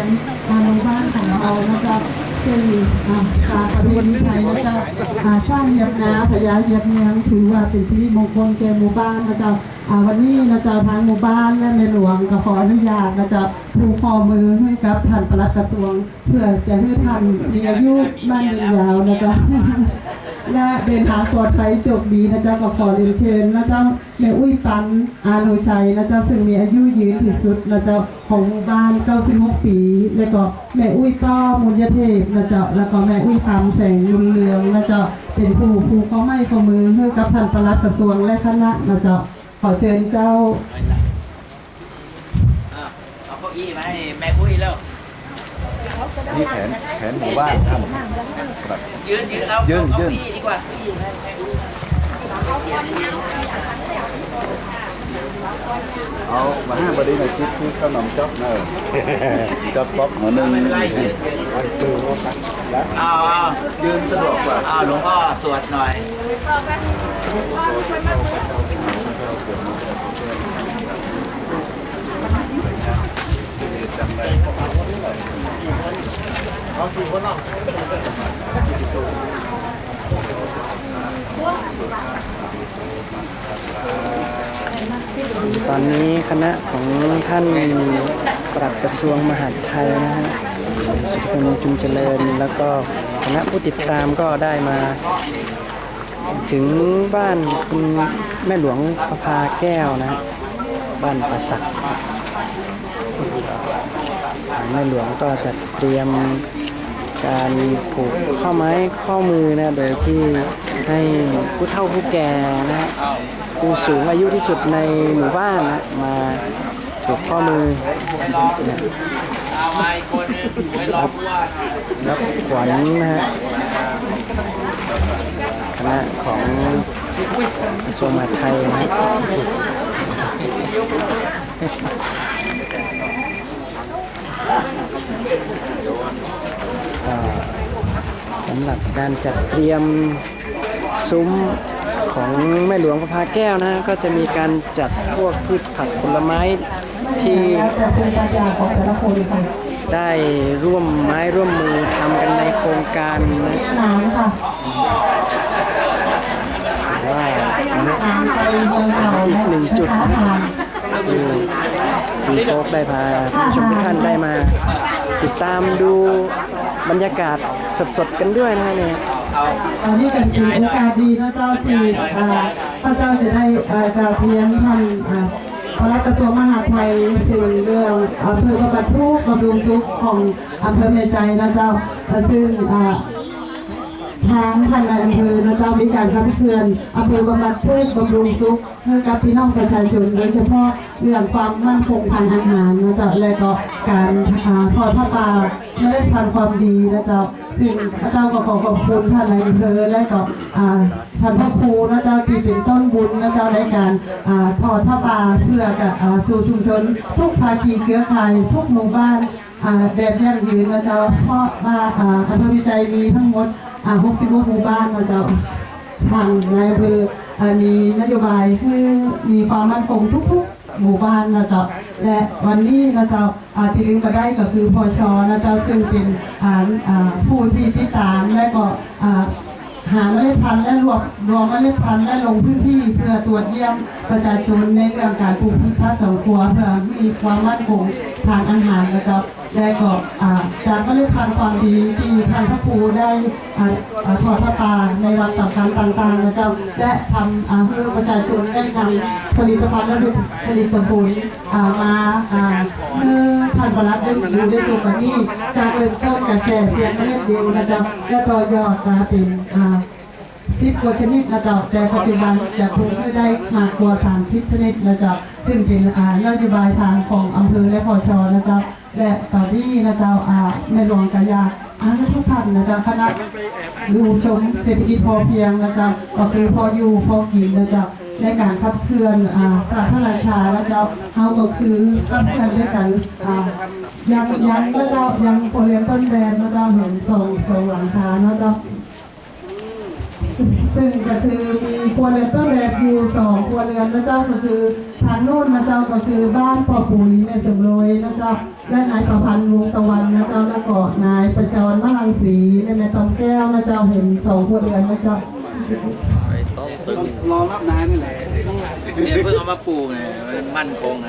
นั้นทางบ้านของเรานะครับ ซึ่งอ่าสาประเพณีไทยนะครับอ่าสร้างเยียบนาพญาเยียบเนียงถือว่าเป็นสิริมงคลแก่หมู่บ้านนะครับอ่าวันนี้นะเจ้าทางหมู่บ้านและในหลวงก็ขออนุญาตนะเจ้าผูกข้อมือให้กับท่านปลัดกระทรวง เพื่อจะให้ท่านมีอายุมั่นยืนยาวนะเจ้าและเดินทางปลอดภัยจบดีนะเจ้าก็ขอเรียนเชิญนะเจ้าแม่อุ้ยปันอาโนชัยนะเจ้าซึ่งมีอายุยืนที่สุดนะเจ้าของหมู่บ้าน96ปี แล้วก็แม่อุ้ยป้อมุญยเทพนะเจ้าแล้วก็แม่อุ้ยคำแสงยุนเรืองนะเจ้าเป็นผู้ผู้ข้อไม้ข้อมือให้กับท่านปลัดกระทรวงและคณะนะเจ้าขอเชิญเจ้าเอาเอาเก้าอี้มาให้แม่อุ้ยแล้วนี่แผนแผนหมู่บ้านครับแบบยืนยืนเอายืนเอายืนเก้าอี้ดีกว่าเก้าอี้ให้แม่อุ้ย เอามาห้าบดีในคิดที่ขนมจ๊อบเนอะจ๊อบป๊อกหัวหนึ่งไม่เป็นไรยืนยืนเอาเอายืนสะดวกกว่าเอาหลวงพ่อสวดหน่อย ตอนนี้คณะของท่านปลัดกระทรวงมหาดไทยนะฮะสุพรรณจุมเจริญ แล้วก็คณะผู้ติดตามก็ได้มา ถึงบ้านคุณแม่หลวงประภาแก้วนะฮะบ้านประสักทางแม่หลวงก็จะเตรียม การผูกข้อไม้ข้อมือนะโดยที่ให้ผู้เฒ่าผู้แก่นะผู้สูงอายุที่สุดในหมู่บ้านนะมาถูกข้อมือนะเอาไม้คนนึงไว้รอผู้ว่าหน่อยรับขวัญนะฮะคณะของกระทรวงมหาดไทยนะำหรับการจัดเตรียมซุ้มของแม่หลวงพระพาแก้วนะ ก็จะมีการจัดพวกพืชผักผลไม้ที่ได้ร่วมไม้ร่วมมือทำกันในโครงการนะว่าอีกหนึ่งจุดนะค่ะที่จีโฟกได้พาผู้ชมทุกท่านได้มา ติดตามดูบรรยากาศ สดๆกันด้วยนะฮะเนี่ยอันนี้เป็นถือโอกาสดีนะเจ้าที่พระเจ้าจะได้เอ่อกราวเพียนท่านพระรักระทรวงมหาดไทยถึงเรื่องอำเภอประบัดทุกบำรุงทุกของอำเภอเมจัยนะเจ้าอ่าซึ่งอ่า ทางท่านนายอำเภอนะเจ้ามีการขับเคลื่อนอำเภอบำบัดทุกข์บำรุงทุกข์ให้กับพี่น้องประชาชนโดยเฉพาะเรื่องความมั่นคงทางอาหารนะเจ้าและก็การทอดผ้าป่าเมล็ดพันธุ์ความดีนะเจ้าซึ่งพระเจ้าก็ขอขอบคุณท่านนายอำเภอและก็อ่าท่านพระครูนะเจ้าที่เป็นต้นบุญนะเจ้าในการทอดผ้าป่าเพื่อกับสู่ชุมชนทุกภาคีเครือข่ายทุกหมู่บ้านแดดยั่งยืนนะเจ้าเพราะว่าอ่าอำเภอวิจัยมีทั้งหมด อ่า60หมู่บ้านนะเจ้าทางนายอำเภอมีนโยบายคือมีความมั่นคงทุกๆหมู่บ้านนะเจ้าและวันนี้นะเจ้าอาที่ลืมมาได้ก็คือพชนะเจ้าซึ่งเป็นผู้ที่ติดตามและก็หาเมล็ดพันธุ์และรวบรวมเมล็ดพันธุ์และลงพื้นที่เพื่อตรวจเยี่ยมประชาชนในเรื่องการปลูกพืชผักสวนครัวเพื่อมีความมั่นคงทางอาหารนะครับ ได้ก็อ่าจากเมล็ดพันธุ์ความดีที่ท่านพระครูได้อ่าอ่าทอดพระป่าในวันสำคัญต่างๆนะเจ้าและทำให้ประชาชนได้นำผลิตภัณฑ์และผลิตผลมาอ่าเมื่อท่านประหลัดได้ดูได้ดูกันนี้จากเริ่มต้นจากแค่เพียงเมล็ดเดียวนะเจ้าและต่อยอดมาเป็นอ่าสิบกว่าชนิดนะจ๊ะแต่ปัจจุบันจะคงไม่ได้มากกว่าสามสิบชนิดนะจ๊ะซึ่งเป็นอ่านโยบายทางของอำเภอและพชนะจ๊ะ และตอนนี้นะเจ๊ะอ่าแม่หลวงกายาอาทุกท่านนะเจ๊ะคณะดูชมเศรษฐกิจพอเพียงนะเจ๊ะก็คือพออยู่พอกินนะเจ๊ะในการขับเคลื่อนอ่าตลาดพระราชาแล้วเจ้าเฮาก็คือขับเคลื่อนด้วยกันอ่ายังยังแล้วเจ้ายังโปรเรียนต้นแบนนะเจ้าเห็นตรงตรงหลังคานะเจ้าซึ่งก็คือมีครัวเรือนต้นแบบอยู่สองครัวเรือนนะเจ้าก็คือทางโน้นนะเจ้าก็คือบ้านพ่อปุ๋ยแม่สมโรยนะเจ้า และนายประพันธ์วงตะวันนะเจ้าแล้วก็นายประจรมะลังสีและแม่ตองแก้วนะเจ้าเห็นสองครัวเรือนนะเจ้ารอรับนายนี่แหละเนี่ยเพิ่งเอามาปลูกไงมันมั่นคงไง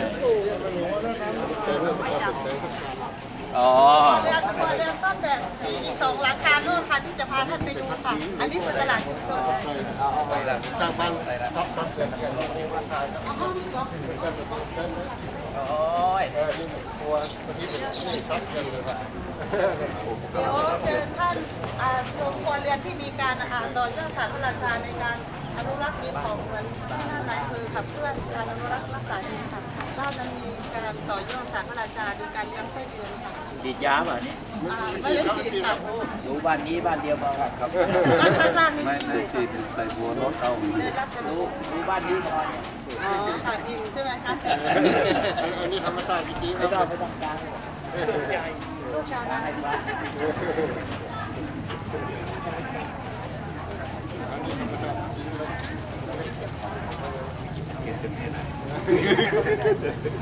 อ๋อเรือเรือต้นแบบมีอีกสองหลังคาโน่นค่ะที่จะพาท่านไปดูค่ะ อันนี้คือตลาดชุมชนโอ้ยเดี๋ยวเชิญท่านอ่าชมครัวเรือนที่มีการอ่าต่อยอดสารพระราชาในการอนุรักษ์ดินของเหมือนที่หน้านายคือขับเคลื่อนการอนุรักษ์รักษาดินค่ะด้านนั้นมีการต่อยอดสารพระราชาโดยการเลี้ยงไส้เดือนค่ะฉีดยาป่ะเนี่ยอ่าไม่ได้ฉีดค่ะอยู่บ้านนี้บ้านเดียวมาครับด้านข้างล่างนี่ไม่มีไม่ฉีดใส่บัวรถเอาได้รับไปรู้รู้บ้านนี้พอเนี่ยอ๋อค่ะอิ่มใช่ไหมคะ อันนี้ธรรมชาสติจริงๆไม่ต้องไม่ต้องการลูกชาวนา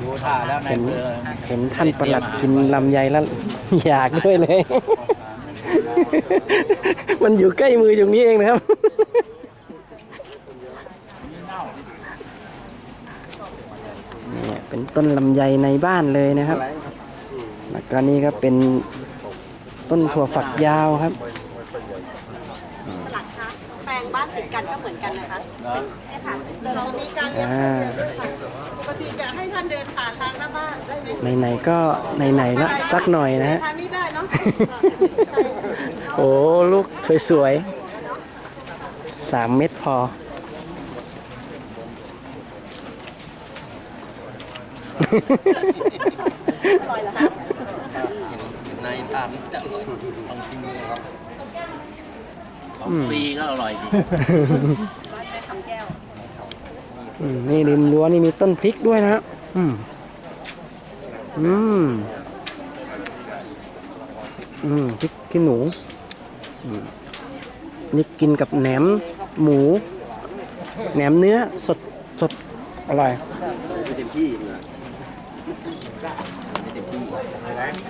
ดูท่าแล้วนเห็นเมือเห็นท่านประหลัดกินลำไยแล้วอยากด้วยเลย มันอยู่ใกล้มือตรงนี้เองนะครับ เนี่ยเป็นต้นลำไยในบ้านเลยนะครับ แล้วก็นี่ก็เป็นต้นถั่วฝักยาวครับ หลักคะแปลงบ้านติดกันก็เหมือนกันนะคะเป็นเนี่ยค่ะเดินเรามีการเลี้ยงไส้เดือนด้วยค่ะปกติจะให้ท่านเดินผ่านทางหน้าบ้านได้ไหมไหนๆก็ไหนๆละสักหน่อยนะฮะ ทางนี้ได้เนาะ โอ้ ลูกสวยๆสามเม็ดพอ ในทานจะอร่อยลองชิมดูครับของฟรีก็อร่อยดีบ้านแม่คำแก้วอืมนี่ริมรั้วนี่มีต้นพริกด้วยนะฮะอืมอืมอืมพริกขี้หนูอืมนี่กินกับแหนมหมู แหนมเนื้อสดสดอร่อยเต็มที่เลย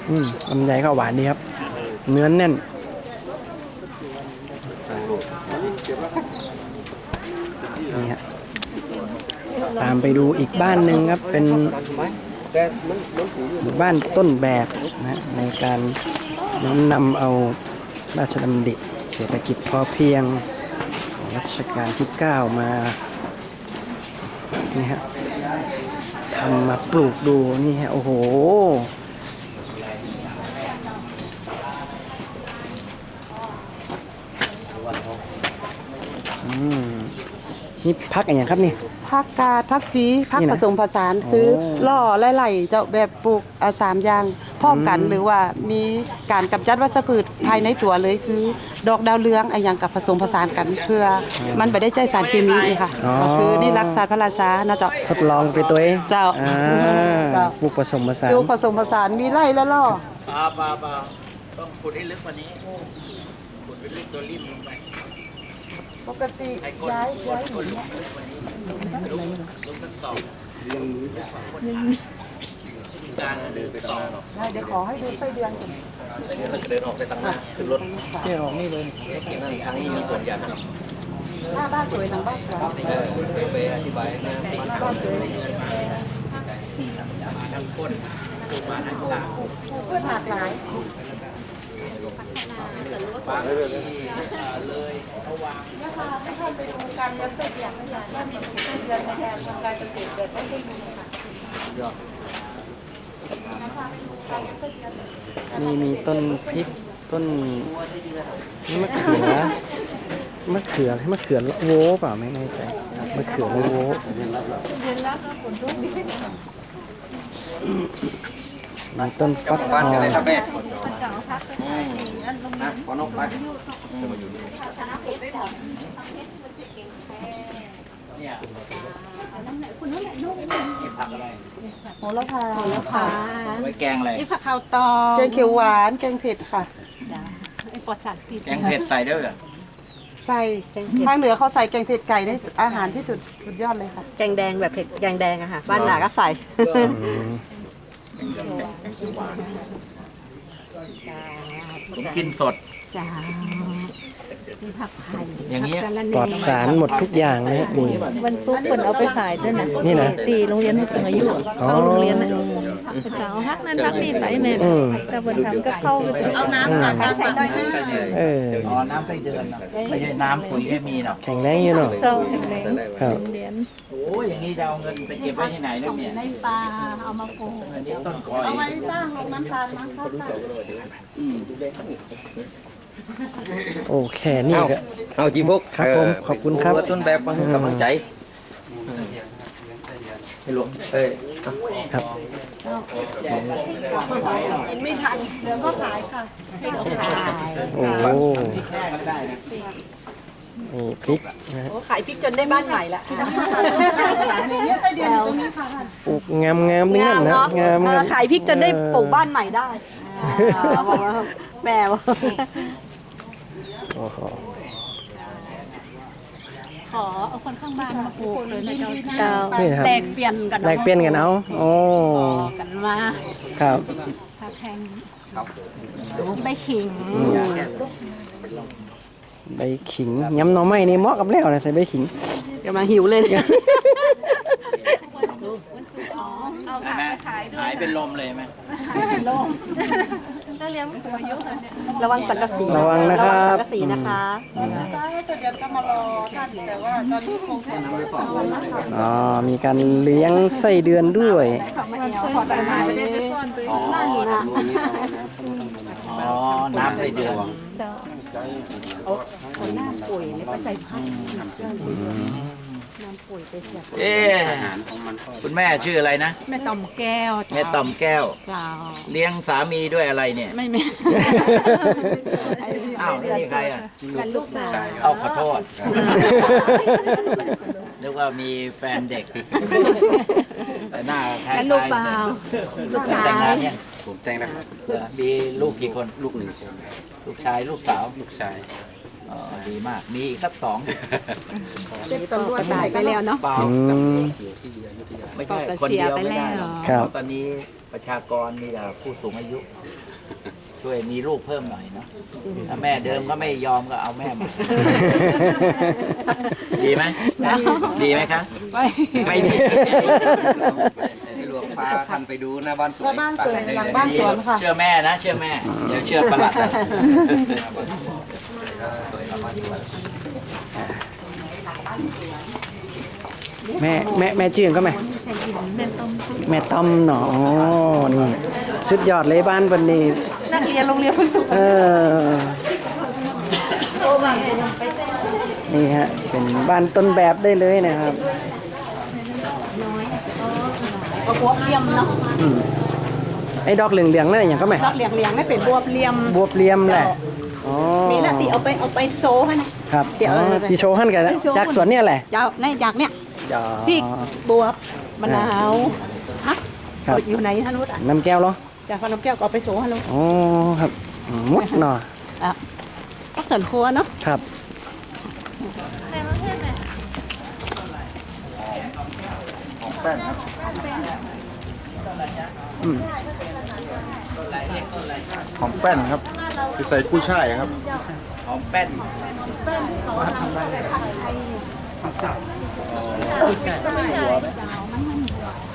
อืมลำไยก็หวานดีครับ เนื้อแน่น นี่ฮะตามไปดูอีกบ้านหนึ่งครับ เป็นบ้านต้นแบบนะในการน้อมนำเอาราชดำริเศรษฐกิจพอเพียงของรัชกาลที่ 9 มานี่ฮะทำมาปลูกดูนี่ฮะโอ้โห อืมนี่พักอะไรอย่างครับนี่พักกาดพักจีพักนี่นะผสมผสานคือโอ้ล่อไล่ๆเจ้าแบบปลูกอ่าสามอย่างพร้อมกันอืม หรือว่ามีการกำจัดวัชพืชภายในตัวเลยคือ ดอกดาวเรืองอะไรอย่างกับผสมผสานกันเพื่อมันไม่ได้ใจสารเคมีอีกค่ะอ๋อ ก็คือนี่รักษาพระราชานะเจ้า ทดลองไปตัวเองเจ้าอ่าเจ้าปลูกผสมผสานดูผสมผสานมีไล่และล่อ ปลาปลาปลาต้องขุดให้ลึกกว่านี้ขุดไปลึกตัวริมลงไปกติย้ายย้ายก้นลงไปลึกกว่านี้ลุกลุกสักสองเดินไปสองได้เดี๋ยวขอให้ดูไส้เดือนก่อนเดินออกไปทางหน้าขึ้นรถเดี๋ยวนี่เลยนั่นทางนี้มีส่วนใหญ่ครับหน้าบ้านสวยหลังบ้านสวยเออไปอธิบายหน้าบ้านสวยทั้งก้นปลูกมาทั้งกลางปลูกพืชหลากหลาย บางที่เลยเขาวางนะคะให้ท่านไปดูการเลี้ยงไส้เดือนว่ามีกี่ไส้เดือนในการทำการเกษตรแบบไม่ได้มีค่ะนี่มีต้นพริกต้นมะเขือมะเขือให้มะเขือโว้เปล่าไม่แน่ใจมะเขือโว้บ มีต้นฟักทองแม่ขอนกไปเนี่ยผักอะไรโหระพาค่ะไว้แกงอะไร นี่ผักขาวตองแกงเขียวหวานแกงเผ็ดค่ะ ไอ้ปอดสารพิษแกงเผ็ดใส่ด้วยเหรอใส่ทางเหนือเขาใส่แกงเผ็ดไก่ได้อาหารที่สุดสุดยอดเลยค่ะ แกงแดงแบบเผ็ดแกงแดงอะค่ะ บ้านหนาก็ใส่ ผมกินสด จ้า อย่างเงี้ยปลอดสารหมดทุกอย่างนะฮะนี่ วันซุกร์เปิดเอาไปขายด้วยนะนี่นะตีโรงเรียนผู้สูงอายุอ๋อ เข้าโรงเรียนนะเจ้าฮักนั่นฮักนี่ไปเนี่ยอืม แต่บนทำก็เข้าไปเอาน้ำจากการใส่ด้อยหน้าเออ อ๋อ น้ำไส้เดือนเนอะไม่ใช่น้ำปุ๋ยเคมีเนาะแข็งแรงอยู่เนาะเจ้าแข็งแรงครับ โรงเรียนโอ้ยอย่างนี้จะเอาเงินไปเก็บไว้ที่ไหนแล้วเนี่ยในปลาเอามาปลูกอันนี้ต้นคอยเอาไว้สร้างโรงน้ำตาลนะคะค่ะ โอเคนี่ก็ เอาจีฟุกครับผมขอบคุณครับ ต้นแบบมาให้กำลังใจให้หลวงเอ้ยครับกินไม่ทันเดี๋ยวก็ขายค่ะโอ้โหนี่พริกนะฮะโอ้ขายพริกจนได้บ้านใหม่ละเนี่ยไส้เดือนอยู่ตรงนี้ค่ะปลูกงามงามๆนี่นั่นนะงามเออขายพริกจนได้ปลูกบ้านใหม่ได้อ่าอ่าบอกว่าแม่บอก โอ้โหขอเอาคนข้างบ้านมาปลูกเลยนะเจ้าเจ้านี่ครับแลกเปลี่ยนกันแลกเปลี่ยนกันเอาโอ้กันมาครับถ้าแพงใบขิงใบขิงยำหน่อไม้นี่เหมาะกับแล้วนะใส่ใบขิงกำลังหิวเลยเนี่ยหายเป็นลมเลยไหม ระวังสังกะสีระวังนะคระวังรัสับงกะสีนะคะ ถ้าจะเดี๋ยวก็มารอท่านแต่ว่าตอนนี้คงจะไม่ได้บอกแล้วนะคะอ๋อมีการเลี้ยงไส้เดือนด้วยอ๋ออ๋อ น้ำไส้เดือนเจ้า เอ๊ะคุณแม่ชื่ออะไรนะแม่ต่อมแก้วแม่ต่อมแก้วเจ้าเลี้ยงสามีด้วยอะไรเนี่ยไม่ไม่ อ้าวนี่ใครอะกันลูกสาว เอาขอโทษนึกว่ามีแฟนเด็กแต่หน้าคล้ายๆกันลูกเปล่าลูกชาแต่งงานยเนี่ยผมแต่งนะครับเหรอมีลูกกี่คนลูกหนึ่งคนลูกชายลูกสาวลูกชาย อ๋อดีมาก มีอีกสักสองตำรวจตายไปแล้วเนาะ เปล่าอืม ไม่ใช่ก็คนเสียเดียวไปไม่ได้แล้วหรอกครับตอนนี้ประชากรมีแต่ผู้สูงอายุ ช่วยมีลูกเพิ่มหน่อยเนาะถ้าแม่เดิมก็ไม่ยอมก็เอาแม่มาดีไหมดีไหมคะไม่ดีให้หลวงพาท่านไปดูหน้าบ้านสวยหน้าบ้านสวยหลังบ้าน สวนค่ะ เชื่อแม่นะ เชื่อแม่อย่าเชื่อประหลัดนะ แม่แม่แม่จื่นก็แม่แม่ต้อมเนาะอ๋อนี่สุดยอดเลยบ้านวันนี้นักเรียนโรงเรียนผู้สูงเออนี่ฮะเป็นบ้านต้นแบบได้เลยนะครับเอาบวบเลียมเนาะไอ้ดอกเหลืองๆนั่นอย่างก็แม่ดอกเหลียงเหลียงๆไม่เป็นบวบเลียมบวบเหลียมแหละ อ๋อมีหน้าที่เอาไปเอาไปโชว์ให้นะ ครับเดี๋ยวอ๋อเอาไปที่โชว์หั่นกันที่โชว์ จากสวนเนี่ยแหละเจ้าในอยากเนี่ยอ๋อ พริกบวบมะนาวฮักครับ อยู่ในฮานุษอะน้ำแก้วเหรอจากฟันน้ำแก้วก็เอาไปโชว์ให้ลูกอ๋อครับอืมมุดเนาะอะก็ส่วนครัวเนาะครับของแป้นครับ คือใส่กุ้ยช่ายครับหอมแป้น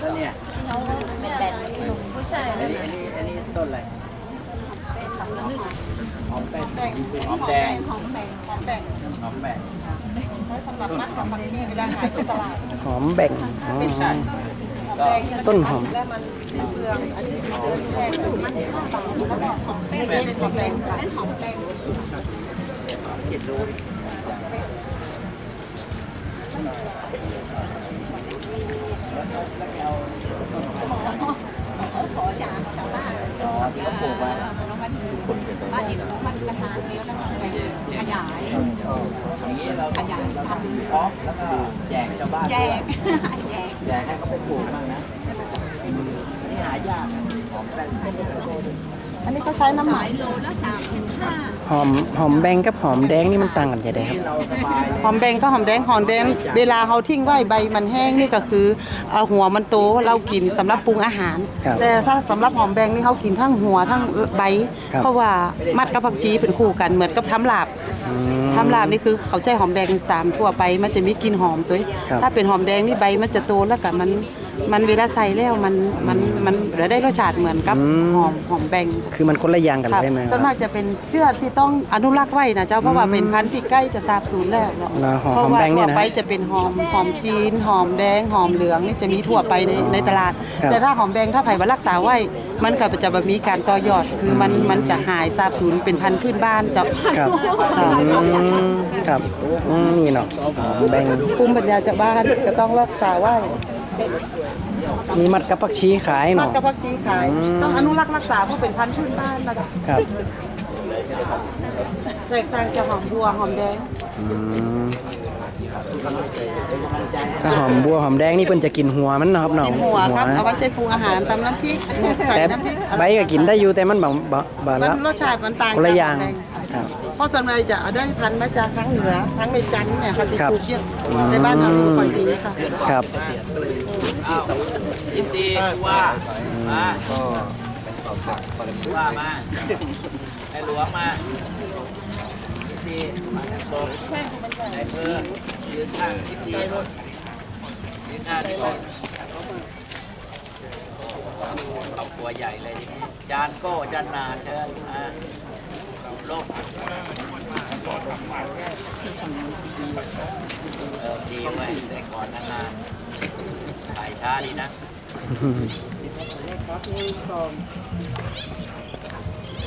แล้วเนี่ยอันนี้อันนี้อันนี้ต้นอะไรหอมแป้นหอมแดงหอมแบ่งหอมแบ่งหอมแป้นไว้สำหรับมัดกับผักชีเวลาขายที่ตลาดหอมแบ่งอ๋อหอม แดงนี่มันต้นหอมแล้วมันสีเปลืองอันนี้เดินแรกมันข้าวสารแล้วก็หอมแป้งเป็นหอมแป้งค่ะเป็นหอมแป้งอ๋อที่เขาปลูกไว้บ้านอีกมันกระทางเดียวแล้วขยาย อย่างนี้เราขยายเราพันธุ์เพาะแล้วก็แจกชาวบ้านแยกแยกแจกให้เขาไปปลูกบ้างนะนี่หายากหอมแป้น อันนี้ก็ใช้น้ำหมัขากยโลละสามสิบห้าหอมหอมแบงกับหอมแดงนี่มันต่างกันยังไงครับหอมแดงก็หอมแดงหอมแดง เวลาเขาทิ้งไว้ใบมันแห้งนี่ก็คือเอาหัวมันโตเรากินสำหรับปรุงอาหารครับแต่ถ้าสำหรับหอมแดงนี่เขากินทั้งหัวทั้งใบครับเพราะว่ามัดกับผักชีเป็นคู่กันเหมือนกับทำลาบอืมทำลาบนี่คือเขาใจหอมแดงตามทั่วไปมันจะมีกลิ่นหอมตัวเองครับถ้าเป็นหอมแดงนี่ใบมันจะโตแล้วก็มัน มันเวลาใส่แล้วมันมันมันได้รสชาติเหมือนกับหอมหอมแบงคือมันคนละอย่างกันครับใช่ไหมส่วนมากจะเป็นเชือกที่ต้องอนุรักษ์ไว้นะเจ้าเพราะว่าเป็นพันธุ์ที่ใกล้จะสาบสูญแล้วเนาะแล้วหอมเพราะว่าแบงเนี่ทั่ยวนะไปจะเป็นหอมหอมจีน หอมแดง หอมเหลืองนี่จะมีทั่วไปในในตลาด ครับแต่ถ้าหอมแดงถ้าไผ่ว่ารักษาไว้ มันก็จะแบบมีการต่อยอด คือมันมันจะหายสาบสูญเป็นพันธุ์พื้นบ้านเจ้าครับ ค่ะอืมครับอืมนี่เนาะหอมแบงภูมิปัญญาจากบ้านก็ต้องรักษาไว้ มีมัดกับผักชีขายมัดเนาะ กับพักจีขายต้องอนุรักษ์รักษาเพราะเป็นพันธุ์พื้นบ้านนะจ๊ะครับแตกต่างจากหอมบัวหอมแดงอืมถ้าหอมบัวหอมแดงนี่เพิ่นจะกินหัวมันเนาะครับเนาะกินหัวครับเอาไว้ใช้ปรุงอาหารตำน้ำพริกใส่แต่น้ำพริกใบก็กินได้อยู่แต่มันแบบบแบบมันละรสชาติมันต่างคนละอย่างจกหมแดครับ เพราะส่วนใหญ่จะเอาได้พันธุ์มาจากทั้งเหนือทั้งในจันทร์เนี่ยค่ะที่ครับปลูกเชือกในบ้านเราที่บ่ค่อยมีค่ะครับอ้าวยินดีผู้ว่ามาผู้ว่ามาไอ้หลวงมายินดีมาจากตรงไอ้เพื่อยืนข้างยินดียืนข้างที่ก่อนครอบครัวใหญ่เลยทีนี้จานโก้จานนาเชิญมาโลกเออ ดีเว้ยได้ก่อนนานๆถ่ายช้าดีนะ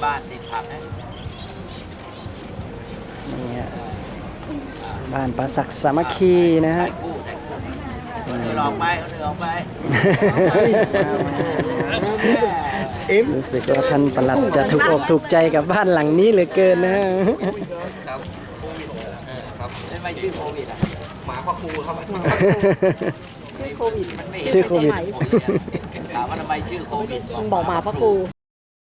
บ้านติดผับนะนี่ฮะบ้านปราสักสามัคคีนะฮะ คู่ถ่ายคู่เอาเนื้อออกไปเอาเนื้อออกไป รู้สึกว่าท่านประหลัดจะถูกอกถูกใจกับบ้านหลังนี้เหลือเกินนะฮะไม่ไม่ชื่อโควิดอะหมาพ่อครูครับมันไม่เห็นชื่อโควิดถามว่าทำไมชื่อโควิดบอกมาพระครู